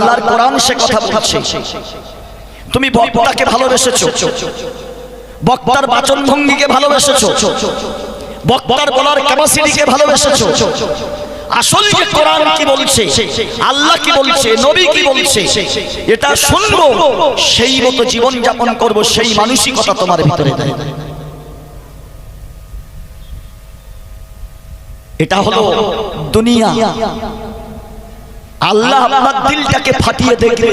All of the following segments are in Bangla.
আল্লাহর কোরআন সে কথা বলছে। তুমি বক্তাকে ভালোবেসেছো। বক্তার বাচন ভঙ্গিকে ভালোবেসেছো। বক্তার বলার ক্যাপাসিটিকে ভালোবেসেছো। আসল যে কোরআন কি বলছে, আল্লাহ কি বলছে, নবী কি বলছে, এটা শুনব, সেই মতো জীবন যাপন করব, সেই মানসিকতা তোমার ভিতরে দেয়। এটা হলো দুনিয়া। আল্লাহ আপনার দিলটাকে ফাটিয়ে দেখবে।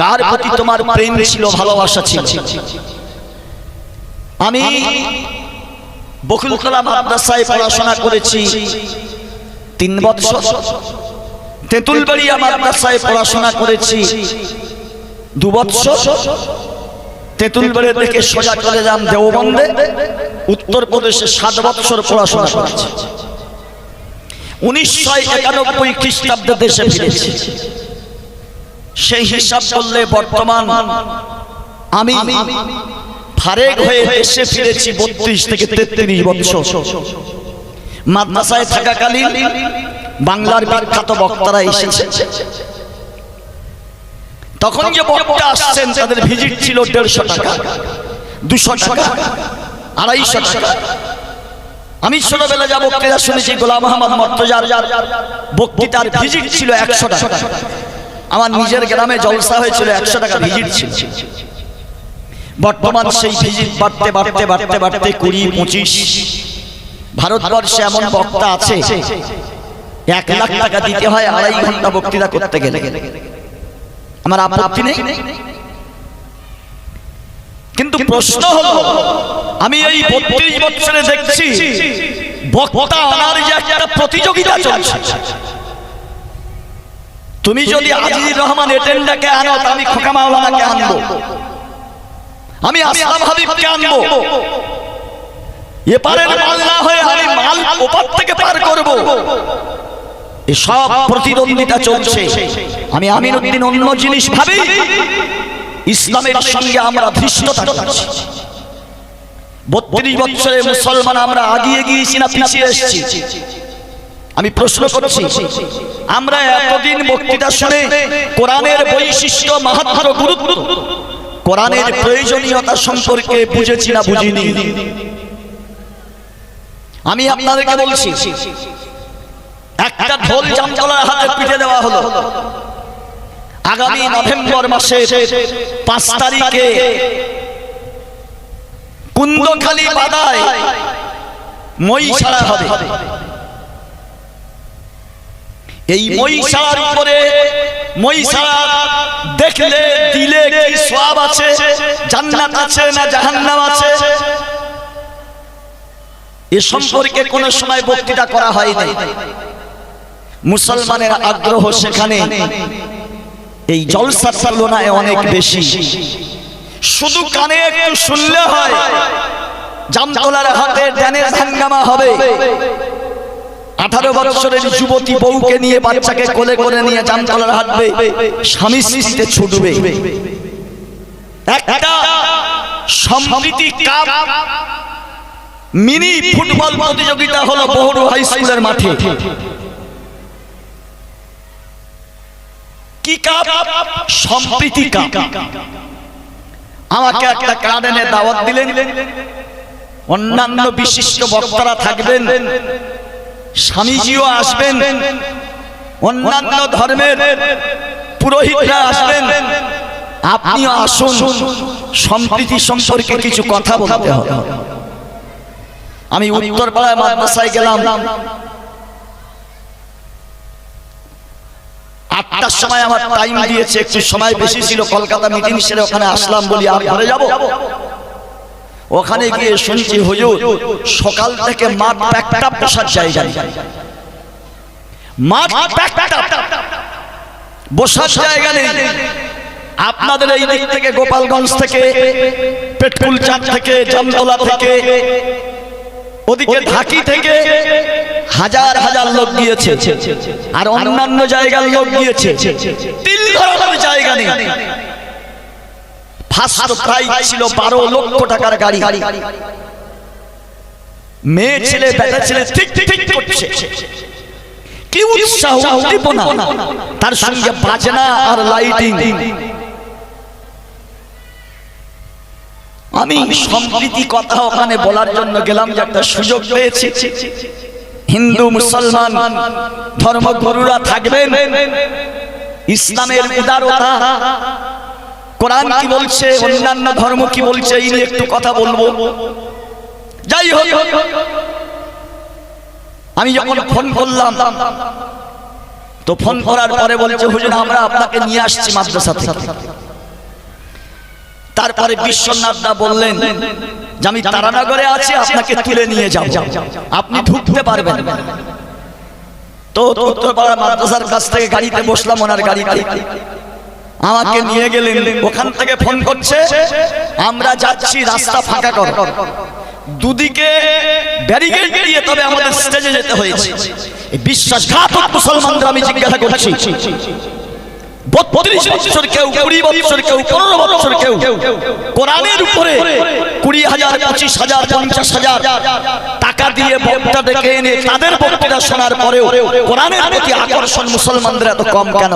কার প্রতি তোমার প্রেম ছিল ভালোবাসা ছিল? আমি বকুল কালাম মাদ্রাসায় পড়াশোনা করেছি। তিন বছর তেঁতুলবাড়িয়া মাদ্রাসায় পড়াশোনা করেছি। দু বছর তেঁতুলবাড়ি থেকে সোজা চলে যান দেওবন্দে। উত্তরপ্রদেশে সাত বছর পড়াশোনা করেছি। উনিশশো একানব্বই খ্রিস্টাব্দে দেশে ফিরেছি। সেই হিসাব করলে বর্তমান আমি ফারেক হয়ে দেশে ফিরেছি বত্রিশ থেকে তেত্রিশ বছর মাদ্রাসায় থাকাকালীন বাংলার বিখ্যাত বক্তারা এসেছে। তখন যে বক্তা আসছেন, তাদের ভিজিট ছিল দেড়শো টাকা, দুশো টাকা, আড়াইশো টাকা। আমি ছোটবেলা যা বক্তৃতা শুনেছি গোলাম মোহাম্মদ মর্তজার বক্তৃতার ভিজিট ছিল একশো টাকা। আমার নিজের গ্রামে জলসা হয়েছিল একশো টাকা ভিজিট ছিল। বর্তমান সেই ভিজিট বাড়তে বাড়তে বাড়তে বাড়তে কুড়ি, পঁচিশ। ভারতবর্ষে এমন বক্তা আছে, এক লাখ টাকা দিতে হয়, আড়াই ঘণ্টা বক্তৃতা করতে গেলে। আমার আপত্তি নেই। কিন্তু প্রশ্ন হলো আমি এই বত্রিশ বছরে দেখছি বক্তা আনার যে একটা প্রতিযোগিতা চলছে। তুমি যদি আজিজুর রহমান এটেন্ডাকে আনো আমি খোকা মাওলানাকে আনব। আমি আসলাম হাবিবকে আনব। এপারের মাল না হয়ে আমি মাল ওপার থেকে পার করব। সব প্রতিদ্বন্দ্বিতা চলছে। আমি আমিনুদ্দিন অন্য জিনিস ভাবি। ইসলামের সঙ্গে আমরা ধৃষ্টতা করছি। বত্রিশ বছরে মুসলমান আমরা আগিয়ে গিয়েছি না পিছিয়ে এসেছি? আমি প্রশ্ন করছি আমরা এতদিন বক্তৃতা শুনে কোরআনের বৈশিষ্ট্য মাহাত্ম গুরুত্ব কোরআনের প্রয়োজনীয়তা সম্পর্কে বুঝেছি না বুঝিনি। আমি আপনাদেরকে বলছি একটা ঢোল জামতলার হাতে পিঠে দেওয়া হলো। আগামী নভেম্বর মাসে পাঁচ তারিখে কুন্দখালী বাদায় মই ছাড়া হবে। এই মই ছাড়ার উপরে মই ছাড়া দেখলে দিলে কি সওয়াব আছে? জান্নাত আছে না জাহান্নাম আছে? এ সম্পর্কে কোন সময় বক্তৃতা করা হয়নি। মুসলমানের আগ্রহ সেখানে। এই জলসার তুলনায় অনেক বেশি। শুধু কানে একটু শুনলে হয় জামতলার হাতে ধ্যানের হাঙ্গামা হবে। আঠারো বছরের যুবতী বউকে নিয়ে বাচ্চাকে কোলে করে নিয়ে জামতলার হাঁটবে, স্বামী স্ত্রীতে ছুটবে। একটা সম্প্রীতি মিনি ফুটবল প্রতিযোগিতা হলো বহুরু হাই স্কুলের মাঠে। আমাকে একটা এনে দাওয়াত দিলেন। অন্যান্য বিশিষ্ট বক্তারা থাকবেন। স্বামীজিও আসবেন। অন্যান্য ধর্মের পুরোহিতরা আসবেন। আপনিও আসুন। সম্প্রীতি সম্পর্কে কিছু কথা বলতে হবে। আমি উত্তর পাড়ায় মাদ্রাসায় গেলাম। আটটার সময় আমার টাইম দিয়েছে, একটু সময় বেশি ছিল, কলকাতা মিটিং সেরে ওখানে আসলাম বলি আর ঘরে যাব ওখানে গিয়ে শুনছি, হুজুর, সকাল থেকে মাঠ প্যাকটা বসার জায়গা। মাঠ প্যাকটা বসার জায়গা নেই আপনাদের এই দিক থেকে গোপালগঞ্জ থেকে পেটকুল চাঁদ থেকে, জামতলা থেকে, ওদিকে ঢাকি থেকে হাজার হাজার লোক গিয়েছে। আর অন্যান্য জায়গার লোক গিয়েছে। তিন ধরনের জায়গা নেই। ফার্স্ট প্রাইজ ছিল বারো লক্ষ টাকার গাড়ি। মেয়ে ছেলে, বেটা ছেলে ঠিক ঠিক করছে। কি উৎসাহ, উদ্দীপনা। তার সঙ্গে বাজনা আর লাইটিং আমি সম্প্রীতি কথা ওখানে বলার জন্য গেলাম যে একটা সুযোগ পেয়েছি। হিন্দু মুসলমান ধর্মগুরুরা থাকবেন। ইসলামের উদারতা। কোরআন কি বলছে? অন্যান্য ধর্ম কি বলছে? এই নিয়ে একটু কথা বলব। যাই হোক আমি যখন ফোন করলাম তো ফোন করার পরে বলছে হুজুর আমরা আপনাকে নিয়ে আসছি মাদ্রাসা থেকে। তারপরে বিশ্বনাথ দা বললেন যে আমি তারানগরে আছি, আপনাকে তুলে নিয়ে যাব। আপনি ঢুকতে পারবেন। তো উত্তরপাড়া মাদ্রাসার কাছ থেকে গাড়িতে বসলাম, ওনার গাড়িতে আমাকে নিয়ে গেলেন, ওখান থেকে ফোন করছে, আমরা যাচ্ছি, রাস্তা ফাঁকা কর। দুদিকে ব্যারিকেড দিয়ে তবে আমাদের স্টেজে যেতে হয়েছে। বিশ্বাসঘাতক মুসলমানদের আমি জিজ্ঞাসা করছি। বত্রিশ বছর কেউ কুড়ি বছর কেউ পনেরো বছর কেউ কোরআনের উপরে কুড়ি হাজার পঁচিশ হাজার পঞ্চাশ হাজার টাকা দিয়ে বক্তা ডেকে এনে তাদের বক্তৃতা শোনার পরেও কোরআনের প্রতি আকর্ষণ মুসলমানদের এত কম কেন?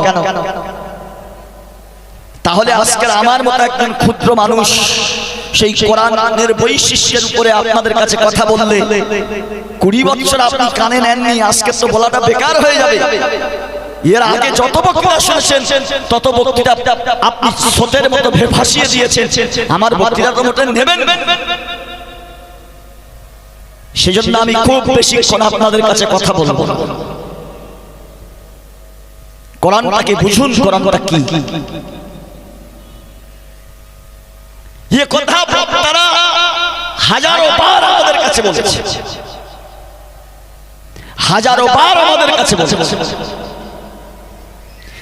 তাহলে আজকের আমার মতো একজন ক্ষুদ্র মানুষ সেই কোরআনের বৈশিষ্ট্যের উপরে আপনাদের কাছে কথা বললে কুড়ি বছর আপনি কানে নেননি আজকে তো বলাটা বেকার হয়ে যাবে। এর আগে যত বক্তৃতা শুনেছেন, তত বক্তৃতা আপনি স্রোতের মতো ভাসিয়ে দিয়েছেন। আমার বক্তৃতা তো মোটে নেবেন? সেজন্য আমি খুব বেশিক্ষণ আপনাদের কাছে কথা বলব কোরআনটাকে বুঝুন, কোরআনটা কি? কথা তারা হাজারো বার আমাদের কাছে বলেছে। হাজারো বার আমাদের কাছে বলেছে।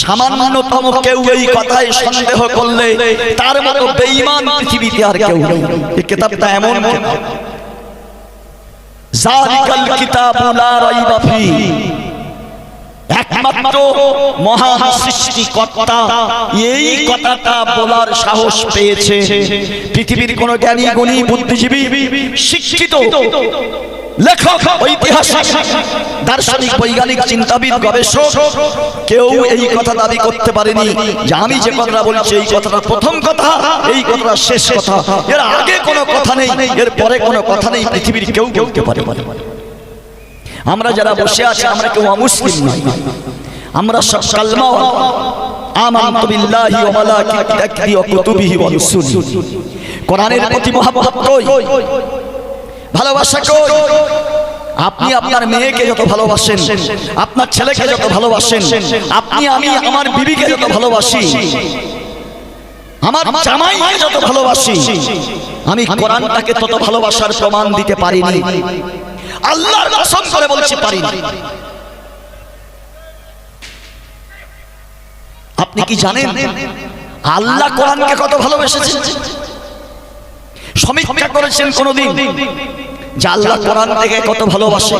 সামান্যতম কেউ এই কথায় সন্দেহ করলে তার মতো বেঈমান পৃথিবীতে আর কেউ নেই। এই কিতাবটা এমন জালিকাল কিতাবু। লা রাইবা ফি। একমাত্র মহান সৃষ্টিকর্তা এই কথাটা বলার সাহস পেয়েছে। পৃথিবীর কোন জ্ঞানী গুণী বুদ্ধিজীবী শিক্ষিত লেখক, ঐতিহাসিক, দার্শনিক, বৈজ্ঞানিক, চিন্তাবিদ, গবেষক, কেউ এই কথা দাবি করতে পারেনি যে আমি যে কথাটা বলছি, এই কথাটা প্রথম কথা, এই কথাটা শেষ কথা। এর আগে কোনো কথা নেই, এর পরে কোনো কথা নেই, পৃথিবীর কেউ বলতে পারে বলে আমরা যারা বসে আছি, আমরা কেউ অমুসলিম নই। আমরা সব কালমা আমানতু বিল্লাহি ওয়া মালাইকাতিহি ওয়া কুতুবিহি ওয়া রুসুলি কোরআনের প্রতি মহব্বত ভালোবাসা কই? আপনি আপনার মেয়েকে যত ভালোবাসেন আপনার ছেলেকে যত ভালোবাসেন আপনি আমি আমার বিবিকে যত ভালোবাসি আমার জামাইকে যত ভালোবাসি আমি কোরআনটাকে তত ভালোবাসার প্রমাণ দিতে পারিনি। আল্লাহর কসম করে বলছি পারিনি। আপনি কি জানেন? আল্লাহ কোরআনকে কত ভালোবেসেছেন? সমীক্ষা করেছেন কোনদিন? যে আল্লাহ কোরআন থেকে কত ভালোবাসে।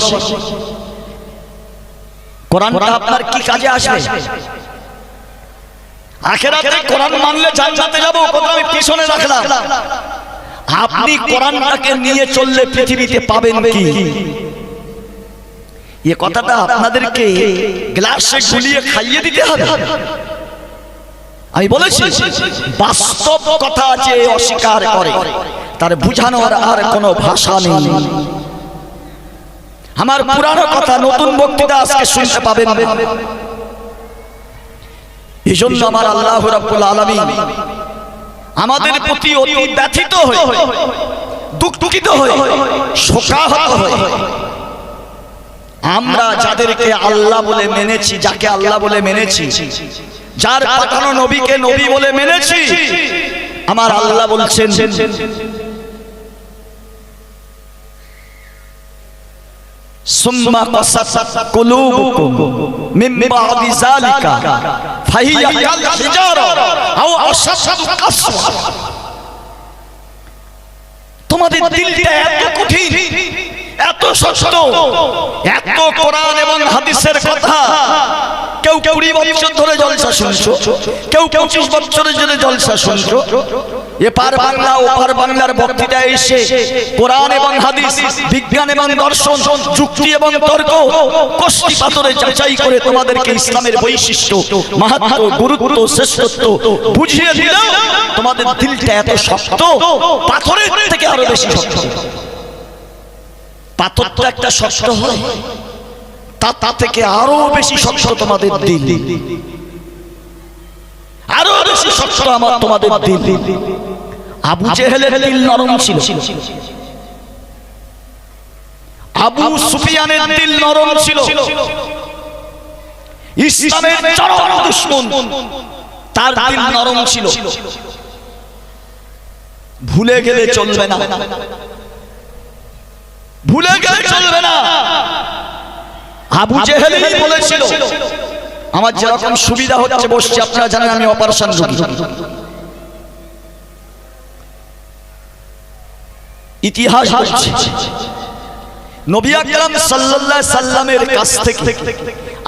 কোরআনটা আপনার কি কাজে আসবে? আখেরাতে কোরআন মানলে জান্নাতে যাব কথা আমি পিছনে রাখলাম। আপনি কোরআনটাকে নিয়ে চললে পৃথিবীতে পাবেন কি? এ কথাটা আপনাদেরকে গ্লাসে গুলিয়ে খাইয়ে দিতে হবে। আমি বলেছি বাস্তব কথা যে অস্বীকার করে। তার বুঝানোর আর কোনো ভাষা নেই। আমার পুরানো কথা নতুন বক্তৃতা আজকে শুনতে পাবেন। এই জন্য আমার আল্লাহ রাব্বুল আলামিন আমাদের প্রতি অতি ব্যথিত হয়ে, দুঃখিত হয়ে, শোকাহত হয়ে আমরা যাদেরকে আল্লাহ বলে মেনেছি, যাকে আল্লাহ বলে মেনেছি, যার পাঠানো নবীকে নবী বলে মেনেছি, আমার আল্লাহ বলছেন তোমাদের দিলটা এত কঠিন, এত শক্ত এত কোরআন এবং হাদিসের কথা। কেউ কেউ বছর ধরে জলসা শুনছো, কেউ পঁচিশ বছর ধরে জলসা শুনছো। এপার বাংলা, ওপার বাংলার বক্তৃতা এসে কোরআন এবং হাদিস, বিজ্ঞান এবং দর্শন, যুক্তি এবং তর্ক, কষ্টি পাথরে যাচাই করে তোমাদেরকে ইসলামের বৈশিষ্ট্য, মাহাত্ম, গুরুত্ব, শ্রেষ্ঠত্ব বুঝিয়ে দিলেও তোমাদের দিলটা এত শক্ত, পাথরের থেকে আরও বেশি শক্ত। পাথর তো একটা শক্ত হয় তা তা থেকে আরও বেশি শক্ত তোমাদের দিল। আরও বেশি শক্ত আমার তোমাদের দিল। আবু জেহেলের দিল নরম ছিল। আবু সুফিয়ানের দিল নরম ছিল। ইসলামের চরম দুশ্মন। তার দিল নরম ছিল। ভুলে গেলে চলবে না। ভুলে গেলে চলবে না। আবু জেহেলই বলেছিল। আমার যেরকম সুবিধা হচ্ছে বসছে আপনারা জানেন আমি অপারেশন রোগী। ইতিহাস বলছে নবী আকরাম সাল্লাল্লাহু সাল্লামের কাছ থেকে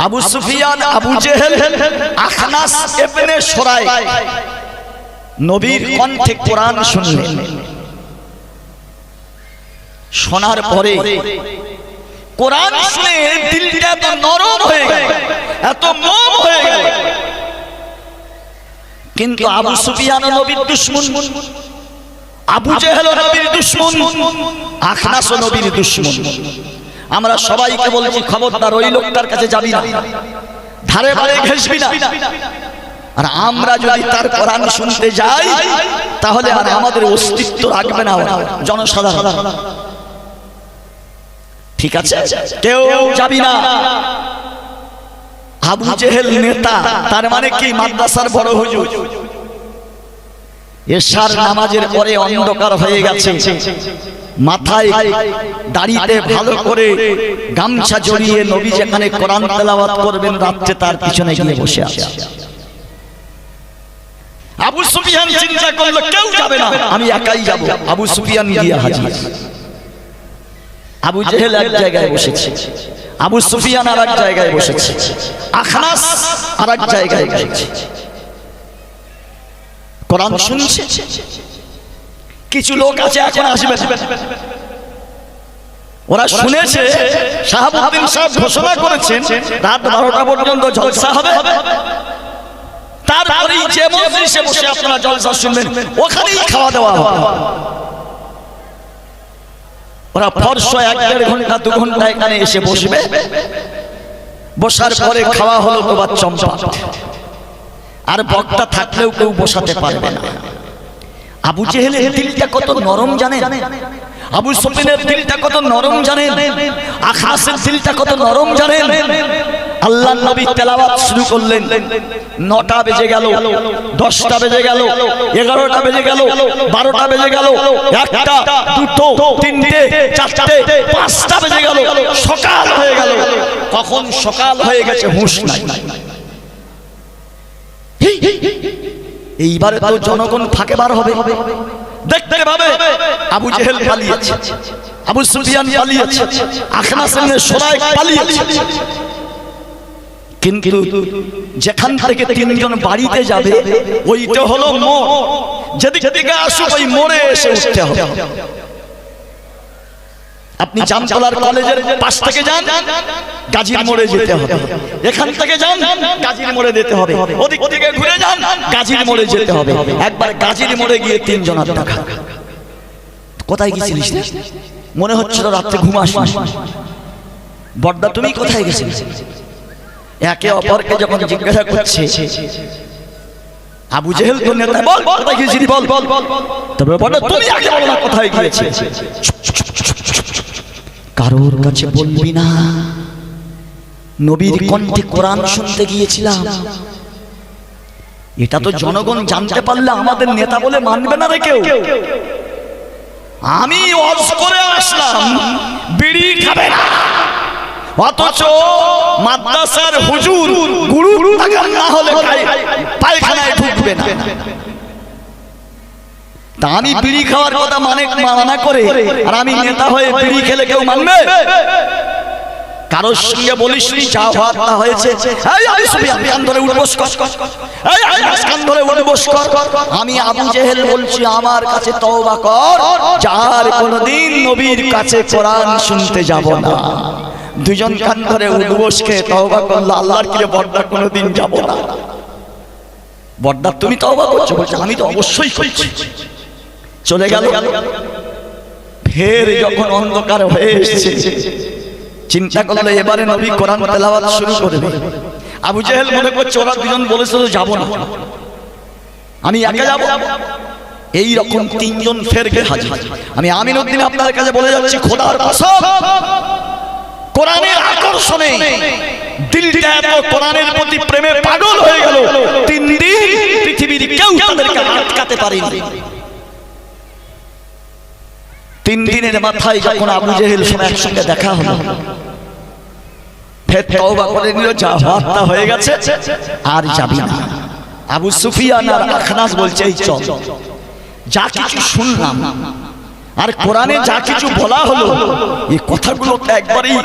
আবু সুফিয়ান, আবু জেহেল, আখনাস ইবনে সুরাই নবীর কণ্ঠে কোরআন শুনলেন। শোনার পরে কোরআন শুনে দিলটা এত নরম হয়ে গেল, এত মম হয়ে গেল। কিন্তু আবু সুফিয়ান নবীর দুশ্মন আবু জেহেল নবীর দুশ্মন, আখনাস নবীর দুশ্মন। আমরা সবাইকে বলছি, খবরদার, ওই লোকটার কাছে যাবি না। ধারে ধারে ঘেসবি না। আর আমরা যদি তার কোরআন শুনতে যাই, তাহলে আর আমাদের অস্তিত্ব রাখবে না জনসাধারণ। ঠিক আছে? কেউ যাবি না। আবু জেহেল নেতা, তার মানে কি? মাদ্রাসার বড় হুজুর। এশার নামাজের পরে অন্ধকার হয়ে গেছে। মাথায় দাড়িতে ভালো করে গামছা জড়িয়ে নবী যেখানে কোরআন তেলাওয়াত করবেন, রাত্রে তার পিছনে গিয়ে বসে আছে। আবু সুফিয়ান চিন্তা করল, কেউ যাবে না, আমি একাই যাব। আবু সুফিয়ান গিয়ে হাজির। আবু জেহেল এক জায়গায় বসেছে। আবু সুফিয়ান আর এক জায়গায় বসেছে। আখনাস আর এক জায়গায় বসেছে। কোরআন শুনছে? কিছু লোক আছে এখন আসবে। ওরা শুনেছে শাহাবুদ্দিন সাহেব ঘোষণা করেছেন রাত বারোটা পর্যন্ত জলসা হবে। তারপরেই যে মজলিসে বসে আপনারা জলসা শুনবেন ওখানেই খাওয়া দাওয়া হবে। ওরা ফর্শ এক দেড় ঘণ্টা দু ঘণ্টা এখানে এসে বসবে। বসার পরে খাওয়া হলো তোমার চম্পা আর বক্তা থাকলেও কেউ বসাতে পারবে না। আবু জেহেলের দিলটা কত নরম জানেন? আবু সুফিনের দিলটা কত নরম জানেন? আখাসের দিলটা কত নরম জানেন? আল্লাহ নবী তেলাওয়াত শুরু করলেন। নটা বেজে গেল, দশটা বেজে গেল, এগারোটা বেজে গেল, বারোটা বেজে গেল, একটা, দুটো, তিনটে, চারটে, পাঁচটা বেজে গেল, সকাল হয়ে গেল। কখন সকাল হয়ে গেছে হুঁশ নাই। এইবারে তো জনগণ ফাঁকে বার হবে। দেখতে পাবে, আবু জেহেল পালিয়েছে, আবু সুফিয়ান পালিয়েছে, আখনা সিংহের সবাই পালিয়েছে। কিন্তু যেখান থেকে তিনজন বাড়িতে যাবে, ওইটা হলো মোড় যেদিক থেকে আসুক, ওই মোড়ে এসে উঠতে হবে। আপনি জামতলার কলেজের পাশ থেকে যান গাজীর মোড়ে যেতে হবে। এখান থেকে যান গাজীর মোড়ে যেতে হবে। ওদিক থেকে ঘুরে যান গাজীর মোড়ে যেতে হবে। একবার গাজীর মোড়ে গিয়ে তিনজন দেখা। কোথায় গেছিলিস? মনে হচ্ছিল রাত্রে ঘুম আসিস বড্ডা তুমি কোথায় গেছিলে? একে অপরকে যখন জিজ্ঞাসা করছে আবু জেহেল তো নেতা? বল কোথায় গিয়েছিলি? বল বল তবে বলো তুমি আগে বলো না কোথায় গিয়েছে কারোর কাছে বলবি না। নবীর কণ্ঠে কোরআন শুনতে গিয়েছিলাম। এটা তো জনগণ জানতে পারলে আমাদের নেতা বলে মানবে না রে কেউ। আমি অজ করে আসলাম। বিড়ি খাবে না। অথচ মাদ্রাসার হুজুর গুরু না হলে পায়- পায়খানায় ঢুকবে না। তা আমি বিড়ি খাওয়ার কথা মানে মানা করে আর আমি নেতা হয়ে বিড়ি খেলে কেউ মানবে? কারোর সঙ্গে বলিস নি যা হওয়ার তা হয়েছে। ধরে ধরে উঠে আমি আবু জেহেল বলছি আমার কাছে তওবা কর। যার কোনদিন নবীর কাছে কোরআন শুনতে যাব না। দুজন কান ধরে উঠে বসকে তওবা করল আল্লাহর কিরে বড়দা কোনদিন যাব না। বড়দা তুমি তওবা করছ বলছে আমি তো অবশ্যই করছি চলে গেল। ফের যখন অন্ধকার হয়ে এসেছে, চিন্তা করল এবারে নবী কোরআন তেলাওয়াত শুরু করবে। আবু জেহেল মনে করছে, ওরা দুজন বলেছিল যাব না। আমি একা যাব। এই রকম তিনজন ফের গে হাজির। আমি আমিনুদ্দিন আপনার কাছে বলে যাচ্ছি, খোদার কসম, কোরআনের আকর্ষণে দিলটা এত, কোরআনের প্রতি প্রেমে পাগল হয়ে গেল। তিন দিন পৃথিবীর কেউ তাদেরকে আটকাতে পারেনি। তিন দিনের মাথায় যখন আবু জেহেল সব একসঙ্গে দেখা হলো ফের তওবা করে নিল যা হত্যা হয়ে গেছে আর যাবি না। আবু সুফিয়ান আর আখনাস বলছে এই চল। যা কিছু শুনলাম আর কোরআনে যা কিছু বলা হলো এই কথাগুলো তো একবারেই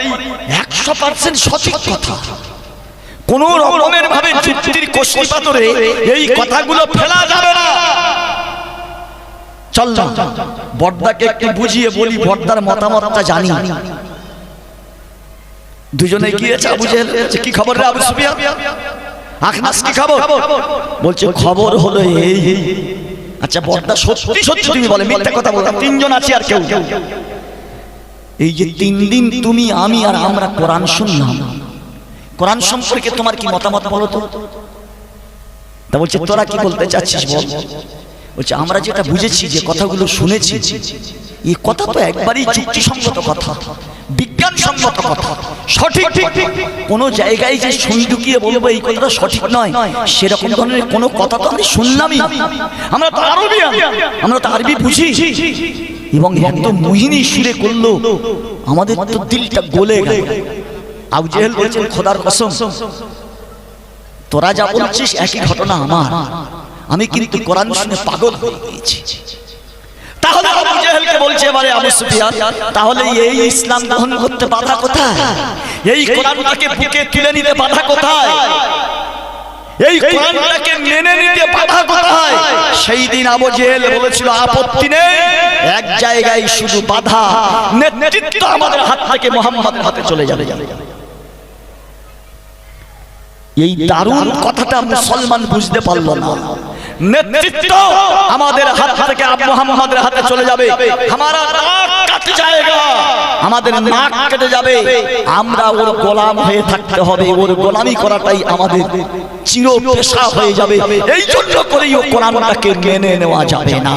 একশো পার্সেন্ট সঠিক কথা। কোন রকমের ভাবে যুক্তির এই কথাগুলো ফেলা যাবে না। চল না বর্দাকে একটু বুঝিয়ে বলি বর্দার মতামতটা জানি। দুজনে গিয়েছে বলছে, কি খবর রে আবু সুফিয়ান? আখনাস কি খবর? বলছে খবর হলো এই আচ্ছা বর্দা সত্যি সত্যি তুমি বলে মিথ্যা কথা বলতাম তিনজন আছে আর কেউ। এই যে তিন দিন তুমি আমি আর আমরা কোরআন শুনলাম। কোরআন সম্পর্কে তোমার কি মতামত বলো তো? তা বলছে তোরা কি বলতে চাচ্ছিস বল? বলছে আমরা যেটা বুঝেছি যে কথাগুলো শুনেছি এই কথা তো একবারই যুক্তিসঙ্গত কথা বিজ্ঞানসম্মত কথা। সঠিক কোন জায়গায় যে সুন্দুকিয়ে বলব এই কথাটা সঠিক নয়। সেরকম ধরনের কোনো কথা তো আমি শুনলামই। আমরা তো আরবি আমরা তো আরবি বুঝি। এবং একদম মোহিনী সুরে করল। আমাদের তো দিলটা গলে গেল আবু জেহেল বলছেন খোদার কসম তোরা যা বলছিস একই ঘটনা আমার। আমি কিন্তু কোরআন শুনে পাগল হয়ে গিয়েছি। তাহলে আবু জেহেলকে বলছে এবারে আবু সুফিয়ান তাহলে এই ইসলাম গ্রহণ করতে বাধা কোথায়? এই কোরআনটাকে বুকে তুলে নিতে বাধা কোথায়? এই কোরআনটাকে মেনে নিতে বাধা কোথায়? সেই দিন আবু জেহেল বলেছিল আপত্তি নেই এক জায়গায় শুধু বাধা। নেতৃত্ব আমাদের হাত থেকে মোহাম্মদের হাতে চলে যাবে। এই দারুণ কথাটা মুসলমান বুঝতে পারল না। নেতৃত্ব আমাদের হাত থেকে মোহাম্মদের হাতে চলে যাবে। আমারা কাটে যায়গা আমাদের নাক কেটে যাবে। আমরা ওর গোলাম হয়ে থাকতে হবে। ওর গোলামি করাটাই আমাদের চির পেশা হয়ে যাবে। এই জন্য করেই ও কোরআনটাকে মেনে নেওয়া যাবে না।